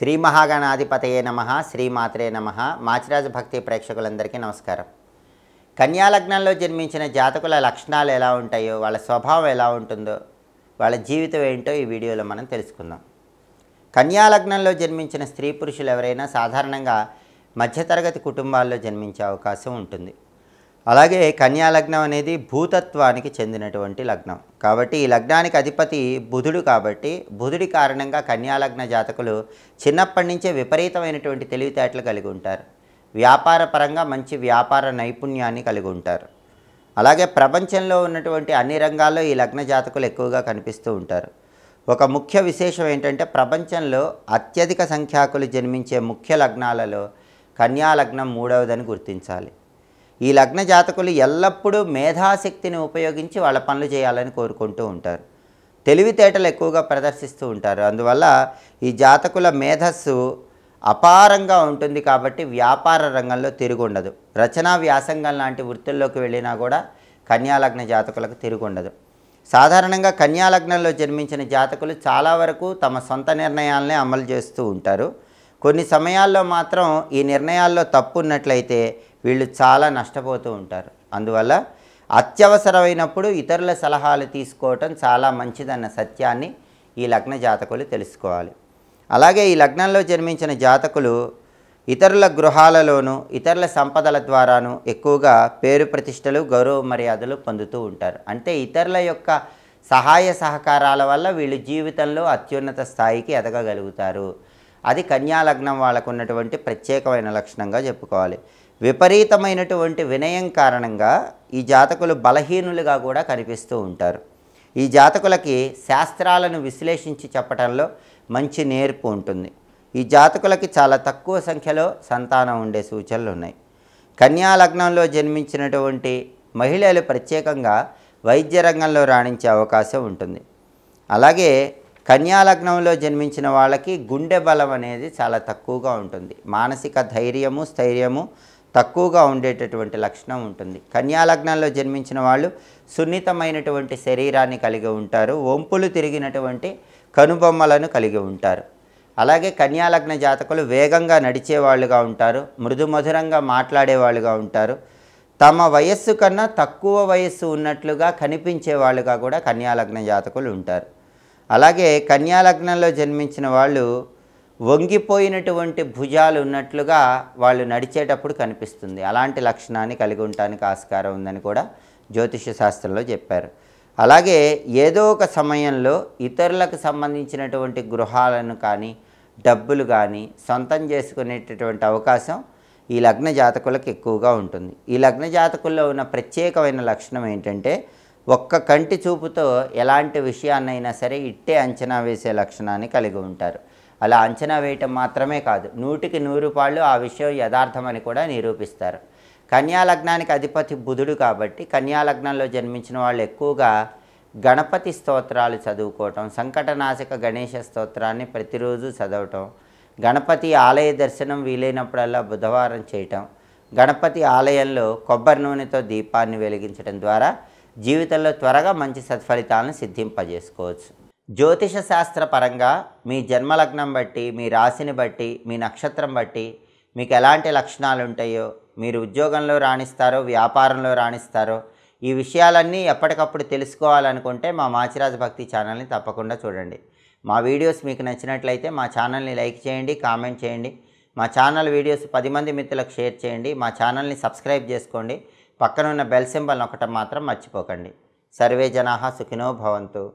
శ్రీ మహాగణాధిపతయే నమ శ్రీమాత్రే నమ. మాచిరాజ భక్తి ప్రేక్షకులందరికీ నమస్కారం. కన్యా లగ్నంలో జన్మించిన జాతకుల లక్షణాలు ఎలా ఉంటాయో వాళ్ళ స్వభావం ఎలా ఉంటుందో వాళ్ళ జీవితం ఏంటో ఈ వీడియోలో మనం తెలుసుకుందాం. కన్యా లగ్నంలో జన్మించిన స్త్రీ పురుషులు ఎవరైనా సాధారణంగా మధ్యతరగతి కుటుంబాల్లో జన్మించే అవకాశం ఉంటుంది. అలాగే కన్యా లగ్నం అనేది భూతత్వానికి చెందినటువంటి లగ్నం. కాబట్టి ఈ లగ్నానికి అధిపతి బుధుడు కాబట్టి బుధుడి కారణంగా కన్యా లగ్న జాతకులు చిన్నప్పటి నుంచే విపరీతమైనటువంటి తెలివితేటలు కలిగి ఉంటారు. వ్యాపార పరంగా మంచి వ్యాపార నైపుణ్యాన్ని కలిగి ఉంటారు. అలాగే ప్రపంచంలో ఉన్నటువంటి అన్ని రంగాల్లో ఈ లగ్న జాతకులు ఎక్కువగా కనిపిస్తూ ఉంటారు. ఒక ముఖ్య విశేషం ఏంటంటే ప్రపంచంలో అత్యధిక సంఖ్యాకులు జన్మించే ముఖ్య లగ్నాలలో కన్యా లగ్నం మూడవదని గుర్తించాలి. ఈ లగ్న జాతకులు ఎల్లప్పుడూ మేధాశక్తిని ఉపయోగించి వాళ్ళ పనులు చేయాలని కోరుకుంటూ ఉంటారు. తెలివితేటలు ఎక్కువగా ప్రదర్శిస్తూ ఉంటారు. అందువల్ల ఈ జాతకుల మేధస్సు అపారంగా ఉంటుంది కాబట్టి వ్యాపార రంగంలో తిరుగుండదు రచనా వ్యాసంగం లాంటి వృత్తుల్లోకి వెళ్ళినా కూడా కన్యాలగ్న జాతకులకు తిరుగుండదు సాధారణంగా కన్యాలగ్నంలో జన్మించిన జాతకులు చాలా వరకు తమ సొంత నిర్ణయాలనే అమలు చేస్తూ ఉంటారు. కొన్ని సమయాల్లో మాత్రం ఈ నిర్ణయాల్లో తప్పు ఉన్నట్లయితే వీళ్ళు చాలా నష్టపోతూ ఉంటారు. అందువల్ల అత్యవసరమైనప్పుడు ఇతరుల సలహాలు తీసుకోవటం చాలా మంచిదన్న సత్యాన్ని ఈ లగ్న జాతకులు తెలుసుకోవాలి. అలాగే ఈ లగ్నంలో జన్మించిన జాతకులు ఇతరుల గృహాలలోనూ ఇతరుల సంపదల ద్వారాను ఎక్కువగా పేరు ప్రతిష్టలు గౌరవ మర్యాదలు పొందుతూ ఉంటారు. అంటే ఇతరుల యొక్క సహాయ సహకారాల వల్ల వీళ్ళు జీవితంలో అత్యున్నత స్థాయికి ఎదగగలుగుతారు. అది కన్యా లగ్నం వాళ్ళకు ఉన్నటువంటి ప్రత్యేకమైన లక్షణంగా చెప్పుకోవాలి. విపరీతమైనటువంటి వినయం కారణంగా ఈ జాతకులు బలహీనులుగా కూడా కనిపిస్తూ ఉంటారు. ఈ జాతకులకి శాస్త్రాలను విశ్లేషించి చెప్పడంలో మంచి నేర్పు ఉంటుంది. ఈ జాతకులకి చాలా తక్కువ సంఖ్యలో సంతానం ఉండే సూచనలు ఉన్నాయి. కన్యా లగ్నంలో జన్మించినటువంటి మహిళలు ప్రత్యేకంగా వైద్య రంగంలో రాణించే అవకాశం ఉంటుంది. అలాగే కన్యా లగ్నంలో జన్మించిన వాళ్ళకి గుండె బలం అనేది చాలా తక్కువగా ఉంటుంది. మానసిక ధైర్యము స్థైర్యము తక్కువగా ఉండేటటువంటి లక్షణం ఉంటుంది. కన్యాలగ్నంలో జన్మించిన వాళ్ళు సున్నితమైనటువంటి శరీరాన్ని కలిగి ఉంటారు. వంపులు తిరిగినటువంటి కనుబొమ్మలను కలిగి ఉంటారు. అలాగే కన్యాలగ్న జాతకులు వేగంగా నడిచేవాళ్ళుగా ఉంటారు. మృదు మధురంగా మాట్లాడేవాళ్ళుగా ఉంటారు. తమ వయస్సు కన్నా తక్కువ వయస్సు ఉన్నట్లుగా కనిపించే వాళ్ళుగా కూడా కన్యాలగ్న జాతకులు ఉంటారు. అలాగే కన్యాలగ్నంలో జన్మించిన వాళ్ళు వంగిపోయినటువంటి భుజాలు ఉన్నట్లుగా వాళ్ళు నడిచేటప్పుడు కనిపిస్తుంది. అలాంటి లక్షణాన్ని కలిగి ఉండటానికి ఆస్కారం ఉందని కూడా జ్యోతిష శాస్త్రంలో చెప్పారు. అలాగే ఏదో ఒక సమయంలో ఇతరులకు సంబంధించినటువంటి గృహాలను కానీ డబ్బులు కానీ సొంతం చేసుకునేటటువంటి అవకాశం ఈ లగ్న జాతకులకు ఎక్కువగా ఉంటుంది. ఈ లగ్న జాతకుల్లో ఉన్న ప్రత్యేకమైన లక్షణం ఏంటంటే ఒక్క కంటి చూపుతో ఎలాంటి విషయాన్నైనా సరే ఇట్టే అంచనా వేసే లక్షణాన్ని కలిగి ఉంటారు. అలా అంచనా వేయటం మాత్రమే కాదు నూటికి నూరు పాళ్ళు ఆ విషయం యథార్థమని కూడా నిరూపిస్తారు. కన్యా లగ్నానికి అధిపతి బుధుడు కాబట్టి కన్యా లగ్నంలో జన్మించిన వాళ్ళు ఎక్కువగా గణపతి స్తోత్రాలు చదువుకోవటం సంకటనాశక గణేష స్తోత్రాన్ని ప్రతిరోజు చదవటం గణపతి ఆలయ దర్శనం వీలైనప్పుడల్లా బుధవారం చేయటం గణపతి ఆలయంలో కొబ్బరి నూనెతో దీపాన్ని వెలిగించడం ద్వారా జీవితంలో త్వరగా మంచి సత్ఫలితాలను సిద్ధింపజేసుకోవచ్చు. జ్యోతిష శాస్త్ర పరంగా మీ జన్మలగ్నం బట్టి మీ రాశిని బట్టి మీ నక్షత్రం బట్టి మీకు ఎలాంటి లక్షణాలు ఉంటాయో మీరు ఉద్యోగంలో రాణిస్తారో వ్యాపారంలో రాణిస్తారో ఈ విషయాలన్నీ ఎప్పటికప్పుడు తెలుసుకోవాలనుకుంటే మా మాచిరాజ భక్తి ఛానల్ని తప్పకుండా చూడండి. మా వీడియోస్ మీకు నచ్చినట్లయితే మా ఛానల్ని లైక్ చేయండి కామెంట్ చేయండి. మా ఛానల్ వీడియోస్ పది మంది మిత్రులకు షేర్ చేయండి. మా ఛానల్ని సబ్స్క్రైబ్ చేసుకోండి. పక్కనున్న బెల్ సింబల్ ఒకటం మాత్రం మర్చిపోకండి. సర్వే జనాహ సుఖినో భవంతు.